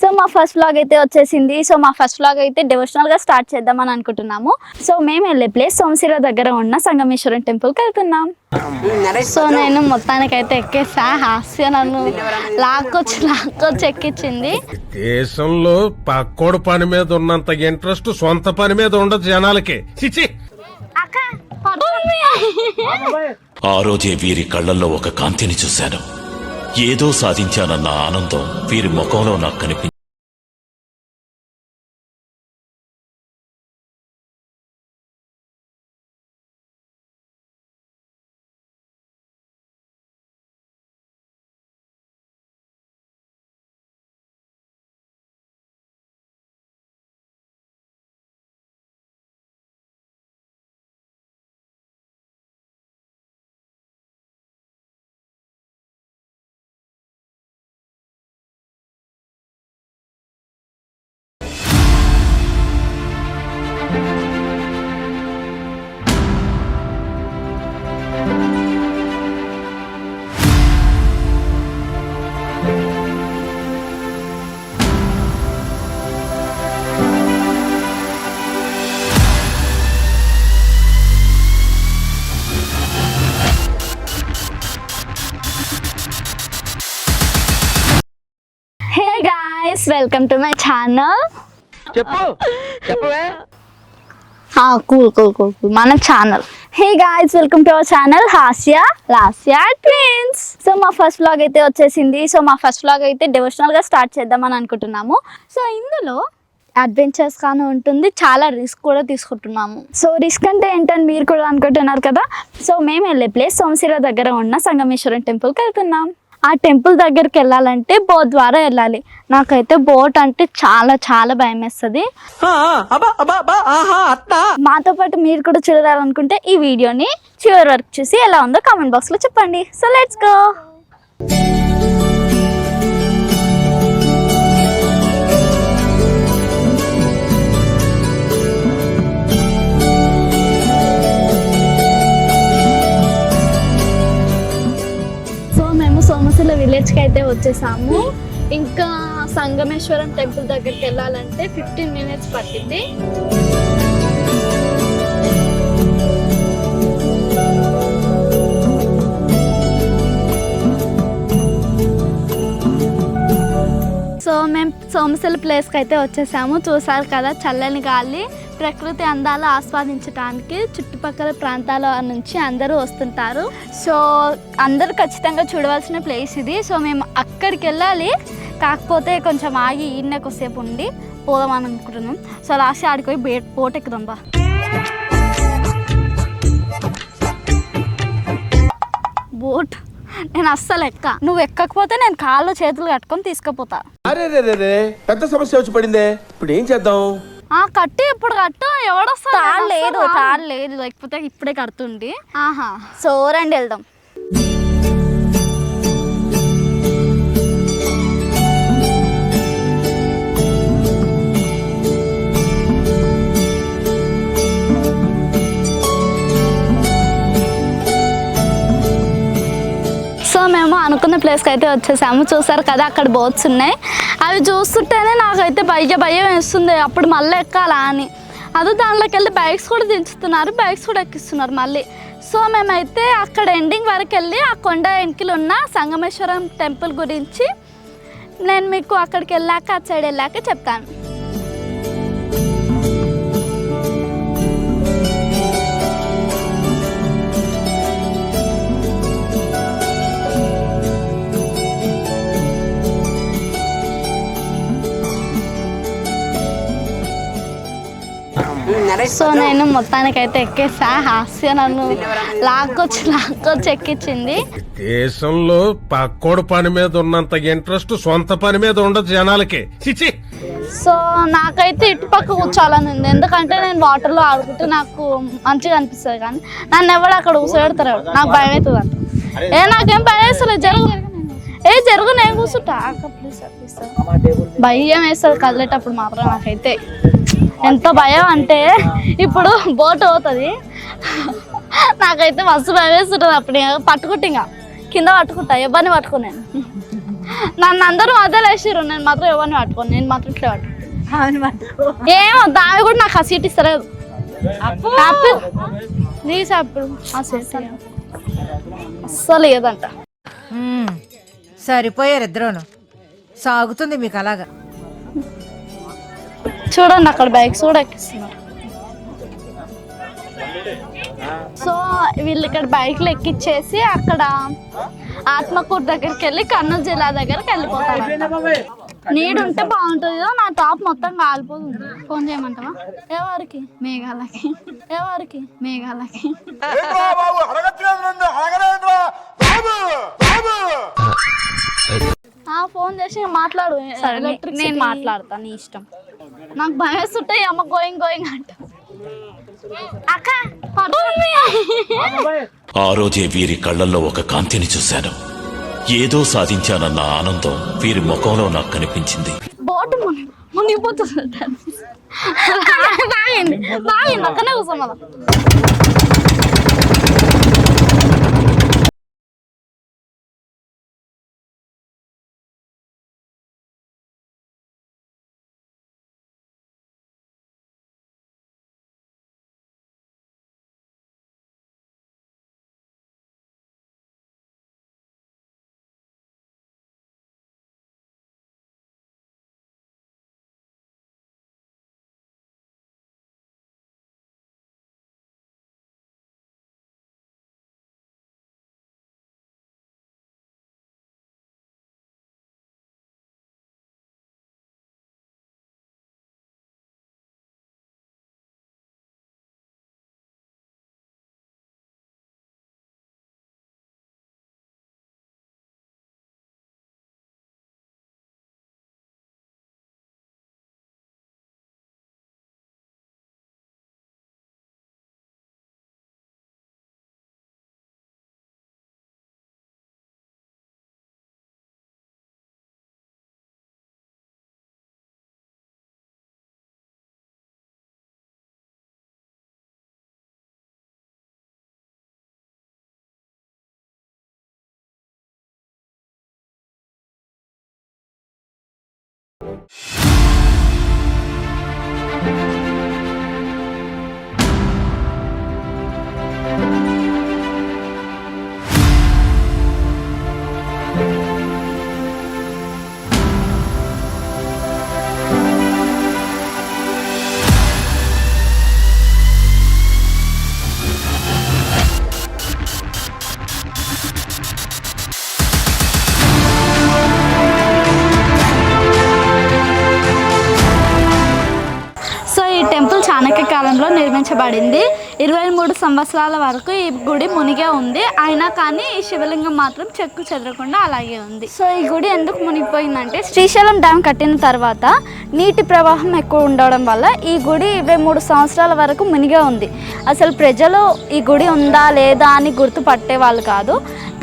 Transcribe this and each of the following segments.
So మా first vlog అయితే వచ్చేసింది. సో మా ఫస్ట్ వ్లాగ్ అయితే devotional గా స్టార్ట్ చేద్దామని అనుకుంటున్నాము. సో మేము వెళ్ళే ప్లేస్ సోమశిర దగ్గర ఉన్న సంగమేశ్వరం టెంపుల్కి వెళ్తున్నాం. సో నేను మొత్తానికైతే ఎక్కేసా. హాస్య నన్ను లాక్కొచ్చి లాక్కొచ్చి ఎక్కించింది. దేశంలో పక్కోడు పని మీద ఉన్నంత ఇంట్రెస్ట్ సొంత పని మీద ఉండదు జనాలకి. చిచి. ఆ రోజే వీరి కళ్ళల్లో ఒక కాంతిని చూశాను. ఏదో సాధించానన్న ఆనందం వీరి ముఖంలో నాకు కనిపించింది. Welcome to my channel. చెప్పు. చెప్పవే. Cool cool cool cool. మన channel. Hey guys welcome to our channel Hasya Lasya twins. So మా ఫస్ట్ వ్లాగ్ అయితే వచ్చేసింది. సో మా ఫస్ట్ వ్లాగ్ అయితే devotional గా స్టార్ట్ చేద్దామని అనుకుంటున్నాము. సో ఇందులో అడ్వెంచర్స్ కానీ ఉంటుంది. చాలా రిస్క్ కూడా తీసుకుంటున్నాము. సో రిస్క్ అంటే ఏంటని మీరు కూడా అనుకుంటున్నారు కదా? సో మేము వెళ్ళే ప్లేస్ సోమశిర దగ్గర ఉన్న సంగమేశ్వరం టెంపుల్కి వెళ్తున్నాం. ఆ టెంపుల్ దగ్గరికి వెళ్ళాలంటే బోట్ ద్వారా వెళ్ళాలి. నాకైతే బోట్ అంటే చాలా చాలా భయం వేస్తుంది. మాతో పాటు మీరు కూడా చూడాలనుకుంటే ఈ వీడియోని చివరి వరకు చూసి ఎలా ఉందో కామెంట్ బాక్స్లో చెప్పండి. సో లెట్స్ గో మేము విలేజ్కి అయితే వచ్చేసాము. ఇంకా సంగమేశ్వరం టెంపుల్ దగ్గరికి వెళ్ళాలంటే ఫిఫ్టీన్ మినిట్స్ పట్టింది. సో మేము సోమశిల ప్లేస్కి అయితే వచ్చేసాము. చూసారు కదా చల్లని గాలి. ప్రకృతి అందాలు ఆస్వాదించడానికి చుట్టుపక్కల ప్రాంతాల నుంచి అందరూ వస్తుంటారు. సో అందరూ ఖచ్చితంగా చూడవలసిన ప్లేస్ ఇది. సో మేము అక్కడికి వెళ్ళాలి. కాకపోతే కొంచెం ఆగి ఈయన కొద్దిసేపు ఉండి పోదాం అనుకుంటున్నాం. సో లాస్ట్ ఆడికి పోయి బే బోట్ ఎక్కుదాం బా. బోట్ నేను అస్సలు ఎక్క. నువ్వు ఎక్కకపోతే నేను కాళ్ళు చేతులు కట్టుకొని తీసుకుపోతా. అరే రే రే రే పెద్ద సమస్య వచ్చి పడిందే. ఇప్పుడు ఏం చేద్దాం? ఆ కట్టి ఇప్పుడు కట్టు ఎవడొస్తా తాడు లేదు తాడు లేదు. లేకపోతే ఇప్పుడే కడుతుండి ఆహా. సో రండి వెళ్దాం. అనుకున్న ప్లేస్కి అయితే వచ్చేసాము. చూసారు కదా అక్కడ బోట్స్ ఉన్నాయి. అవి చూస్తుంటేనే నాకైతే భయ భయం వేస్తుంది. అప్పుడు మళ్ళీ ఎక్కాలా అని. అదే దాంట్లోకి వెళ్ళి బైక్స్ కూడా దించుతున్నారు. బైక్స్ కూడా ఎక్కిస్తున్నారు మళ్ళీ. సో మేమైతే అక్కడ ఎండింగ్ వరకు వెళ్ళి ఆ కొండ వెంకిలు ఉన్న సంగమేశ్వరం టెంపుల్ గురించి నేను మీకు అక్కడికి వెళ్ళాక అటు సైడ్ వెళ్ళాక చెప్తాను. సో నేను మొత్తానికైతే ఎక్కేసా? హాస్య నన్ను లాక్కొచ్చి లాక్కొచ్చి ఎక్కించింది. దేశంలో పక్కోడు పని మీద ఉన్నంత ఇంట్రెస్ట్ సొంత పని మీద ఉండదు జనాలకి. చిచి! సో నాకైతే ఇటుపక్క కూర్చోవాలని ఉంది. ఎందుకంటే నేను వాటర్లో ఆడుకుంటే నాకు మంచిగా అనిపిస్తుంది కానీ నన్ను ఎవడు అక్కడ కూర్చోబెడతారు. నాకు భయం అవుతుంది అంట ఏ నాకేం భయం వేస్తలేదు. జరుగు. ఏ జరుగు నేను కూర్చుంటా. sir. భయం వేస్తుంది. కదిలేటప్పుడు మాత్రం నాకైతే ఎంత భయం అంటే ఇప్పుడు బోట్ అవుతుంది. నాకైతే మస్తు భయం వేస్తుంటుంది అప్పుడు పట్టుకుంటే ఇంకా. కింద పట్టుకుంటా ఎవరిని పట్టుకున్నాను నన్ను అందరూ వదిలేసారు నేను మాత్రం ఎవరిని పట్టుకోను నేను మాత్రం ఇట్లా ఏమో దాని కూడా నాకు ఆ సీట్ ఇస్తలేదు. ఆ సీట్ అస్సలు లేదంట. సరిపోయారు ఇద్దరును. సాగుతుంది మీకు అలాగా. చూడండి అక్కడ బైక్స్ కూడా ఎక్కిస్తున్నారు. సో వీళ్ళు ఇక్కడ బైక్లు ఎక్కిచ్చేసి అక్కడ ఆత్మకూరు దగ్గరికి వెళ్ళి కర్నూలు జిల్లా దగ్గరికి వెళ్ళిపోతారు నీడు ఉంటే బాగుంటుంది నా టాప్ మొత్తం కాలిపోతుంది. ఫోన్ చేయమంటావా? ఎవరికి మేఘాలకి. ఎవరికి మేఘాలకి. ఫోన్ చేసి మాట్లాడు. నేను మాట్లాడతాను నీ ఇష్టం. నాకు భయం వేస్తుంటే ఈ అమ్మ గోయింగ్ గోయింగ్ అంట. అక్క ఆ రోజే వీరి కళ్ళల్లో ఒక కాంతిని చూశాను. ఏదో సాధించానన్న ఆనందం వీరి ముఖంలో నాకు కనిపించింది. బోటు మునిగిపోతుంది. బాగింది బాగింది అక్కనే కూర్చోం చాణక్య కాలంలో నిర్మించబడింది. ఇరవై మూడు సంవత్సరాల వరకు ఈ గుడి మునిగే ఉంది. అయినా కానీ ఈ శివలింగం మాత్రం చెక్కు చెదరకుండా అలాగే ఉంది. సో ఈ గుడి ఎందుకు మునిగిపోయిందంటే శ్రీశైలం డ్యామ్ కట్టిన తర్వాత నీటి ప్రవాహం ఎక్కువ ఉండడం వల్ల ఈ గుడి ఇరవై మూడు సంవత్సరాల వరకు మునిగే ఉంది. అసలు ప్రజలు ఈ గుడి ఉందా లేదా అని గుర్తుపట్టే వాళ్ళు కాదు.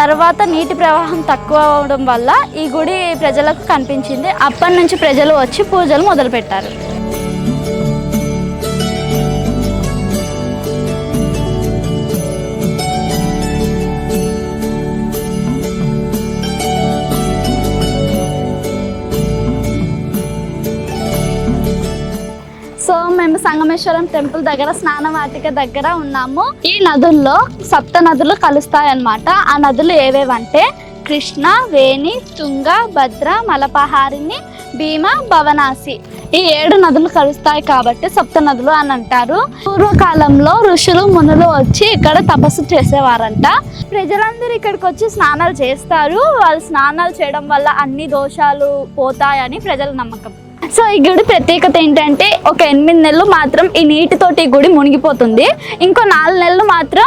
తర్వాత నీటి ప్రవాహం తక్కువ అవడం వల్ల ఈ గుడి ప్రజలకు కనిపించింది. అప్పటి నుంచి ప్రజలు వచ్చి పూజలు మొదలుపెట్టారు. మేము సంగమేశ్వరం టెంపుల్ దగ్గర స్నాన వాటిక దగ్గర ఉన్నాము. ఈ నదుల్లో సప్త నదులు కలుస్తాయి అన్నమాట ఆ నదులు ఏవేవంటే కృష్ణ వేణి తుంగ భద్ర మలపహారిణి భీమ భవనాసి. ఈ ఏడు నదులు కలుస్తాయి కాబట్టి సప్త నదులు అని అంటారు. పూర్వకాలంలో ఋషులు మునులు వచ్చి ఇక్కడ తపస్సు చేసేవారంట. ప్రజలందరూ ఇక్కడికి వచ్చి స్నానాలు చేస్తారు. వాళ్ళు స్నానాలు చేయడం వల్ల అన్ని దోషాలు పోతాయని ప్రజల నమ్మకం. సో ఈ గుడి ప్రత్యేకత ఏంటంటే ఒక ఎనిమిది నెలలు మాత్రం ఈ నీటితోటి ఈ గుడి మునిగిపోతుంది. ఇంకో నాలుగు నెలలు మాత్రం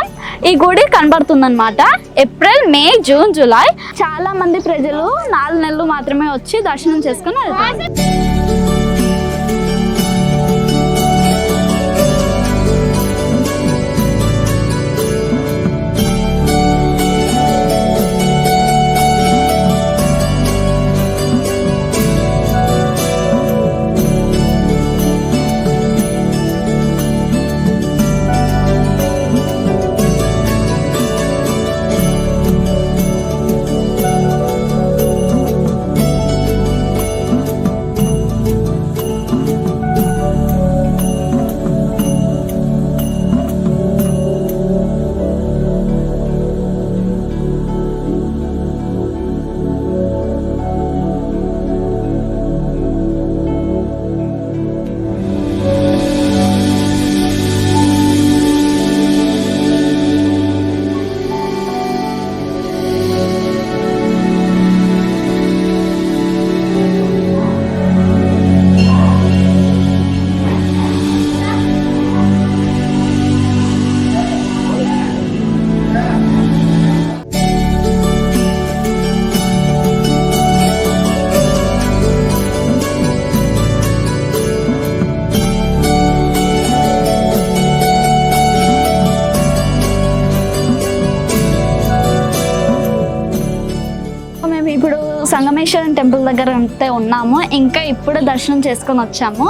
ఈ గుడి కనబడుతుంది అనమాట ఏప్రిల్ మే జూన్ జూలై చాలా మంది ప్రజలు నాలుగు నెలలు మాత్రమే వచ్చి దర్శనం చేసుకుని వెళ్తారు. టెంపుల్ దగ్గర అంతే ఉన్నాము. ఇంకా ఇప్పుడు దర్శనం చేసుకొని వచ్చాము.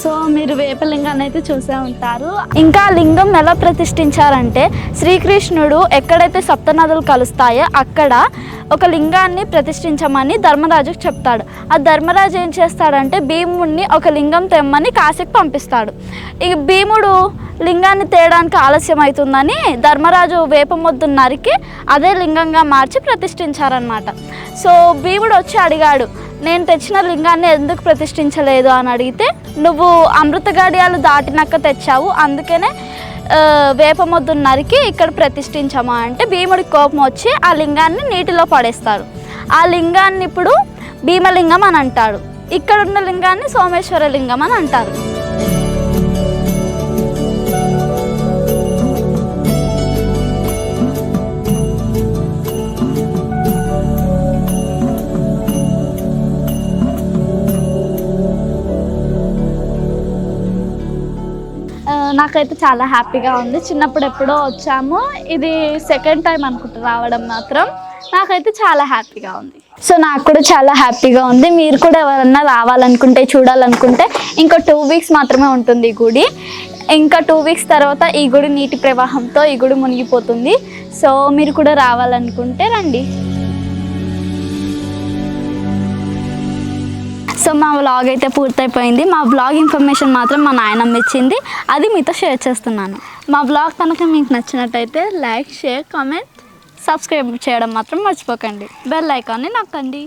సో మీరు వేపలింగాన్ని అయితే చూసే ఉంటారు. ఇంకా లింగం ఎలా ప్రతిష్ఠించారంటే శ్రీకృష్ణుడు ఎక్కడైతే సప్తనదులు కలుస్తాయో అక్కడ ఒక లింగాన్ని ప్రతిష్ఠించమని ధర్మరాజుకు చెప్తాడు. ఆ ధర్మరాజు ఏం చేస్తాడంటే భీముడిని ఒక లింగం తెమ్మని కాశీకి పంపిస్తాడు. ఇక భీముడు లింగాన్ని తేయడానికి ఆలస్యం అవుతుందని ధర్మరాజు వేపమొద్దు నరికి అదే లింగంగా మార్చి ప్రతిష్ఠించారనమాట సో భీముడు వచ్చి అడిగాడు నేను తెచ్చిన లింగాన్ని ఎందుకు ప్రతిష్ఠించలేదు? అని అడిగితే నువ్వు అమృత గడియాలు దాటినాక తెచ్చావు అందుకనే ఆ, నరికి ఇక్కడ ప్రతిష్ఠించామా అంటే భీముడికి కోపం వచ్చి ఆ లింగాన్ని నీటిలో పడేస్తారు. ఆ లింగాన్ని ఇప్పుడు భీమలింగం అని అంటాడు ఇక్కడ ఉన్న లింగాన్ని సోమేశ్వర లింగం అని అంటారు. నాకైతే చాలా హ్యాపీగా ఉంది. చిన్నప్పుడు ఎప్పుడో వచ్చాము. ఇది సెకండ్ టైం అనుకుంటా రావడం మాత్రం. నాకైతే చాలా హ్యాపీగా ఉంది. సో నాకు కూడా చాలా హ్యాపీగా ఉంది. మీరు కూడా ఎవరన్నా రావాలనుకుంటే చూడాలనుకుంటే ఇంకో టూ వీక్స్ మాత్రమే ఉంటుంది ఈ గుడి. ఇంకా టూ వీక్స్ తర్వాత ఈ గుడి నీటి ప్రవాహంతో ఈ గుడి మునిగిపోతుంది. సో మీరు కూడా రావాలనుకుంటే రండి. సో మా వ్లాగ్ అయితే పూర్తయిపోయింది. మా వ్లాగ్ ఇన్ఫర్మేషన్ మాత్రం మా నాయనమ్మ ఇచ్చింది. అది మీతో షేర్ చేస్తున్నాను. మా వ్లాగ్ కనుక మీకు నచ్చినట్టయితే లైక్ షేర్ కామెంట్ సబ్స్క్రైబ్ చేయడం మాత్రం మర్చిపోకండి. బెల్ ఐకాన్ని నొక్కండి.